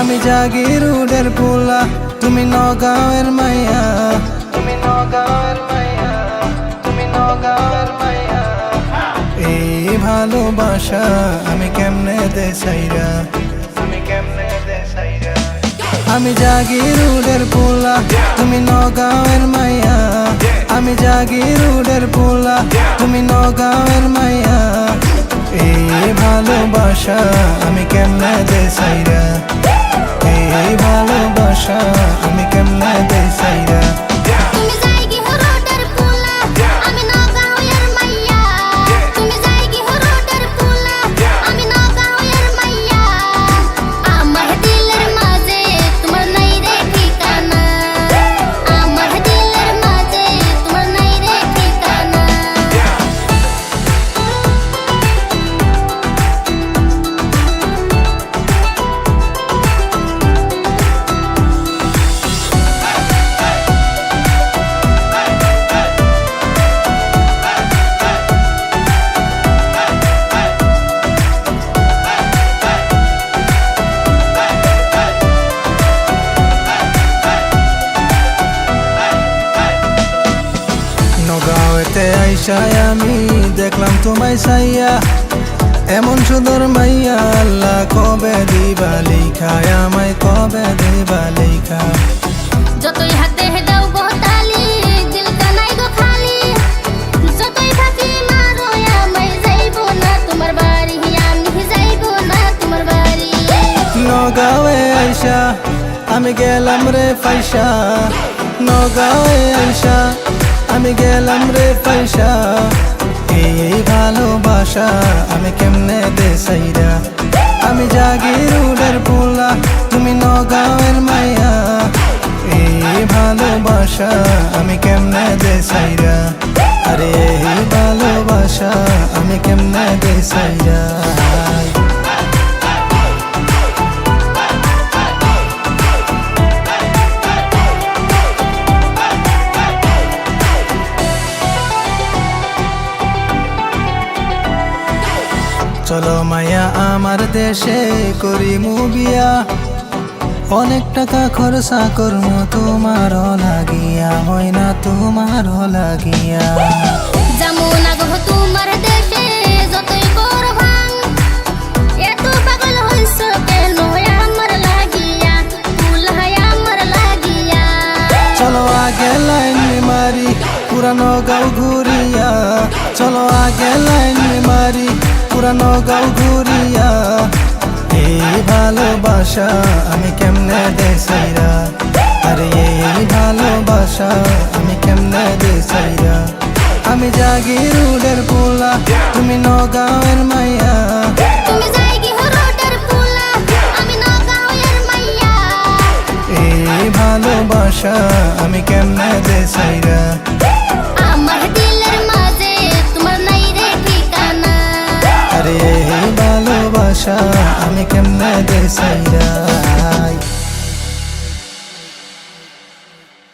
আমি জাগির উডের পোলা তুমি নগাঁওয়ের মাইয়া। তুমি নগাঁওয়ের মাইয়া তুমি নগাঁওয়ের মাইয়া। এই ভালোবাসা আমি কেমনে দে সাইরা আমি কেমনে দে সাইরা আমি জাগির উডের পোলা তুমি নগাঁওয়ের মাইয়া। আমি জাগির উডের পোলা তুমি নগাঁওয়ের মাইয়া। এই ভালোবাসা আমি কেমনে দে সাইরা এই ভালোবাসা নগাঁওতে আইসায় আমি দেখলাম তোমায় সাইয়া এমন সুন্দর মাইয়া আল্লাহ কবে দিবা লেখা আমায় কবে দিবা লেখা? যতই হাতে দাও গো দিল কানাই গো খালি। যতই ফাঁকি মারো আমায় যাইবো না তোমার বাড়ি আমি যাইবো না তোমার বাড়ি। নগাঁওয়ে আইসা আমি গেলাম রে পয়সা নগাঁওয়ে আইসা আমি গেলাম রে পয়সা। এই ভালোবাসা আমি কেমনে দেশাইরা? আমি জাগির উডের পোলা, তুমি নগাঁওয়ের মাইয়া। এই ভালোবাসা আমি কেমনে দে সাইরা আরে, এই ভালোবাসা আমি কেমনে দে চলো মায়া, আমার দেশে করি মুবিয়া অনেক টাকা খরচা করমু তোমার লাগিয়া, হয় না তোমার লাগিয়া। লাইন মারি পুরানো গাও ঘুরিয়া চলো আগে লাইন মারি পুরানো গাও ঘুরিয়া এই ভালোবাসা আমি কেমনে দে সাইরা আরে এই ভালোবাসা আমি কেমনে দে সাইরা আমি জাগির উডের পোলা তুমি নগাঁওয়ের মাইয়া ভালোবাসা আমি কেমনে যে সাইরা আমার দিলের মাঝে তোমার নাই রে ঠিকানা। আরে ভালোবাসা আমি কেমনে যে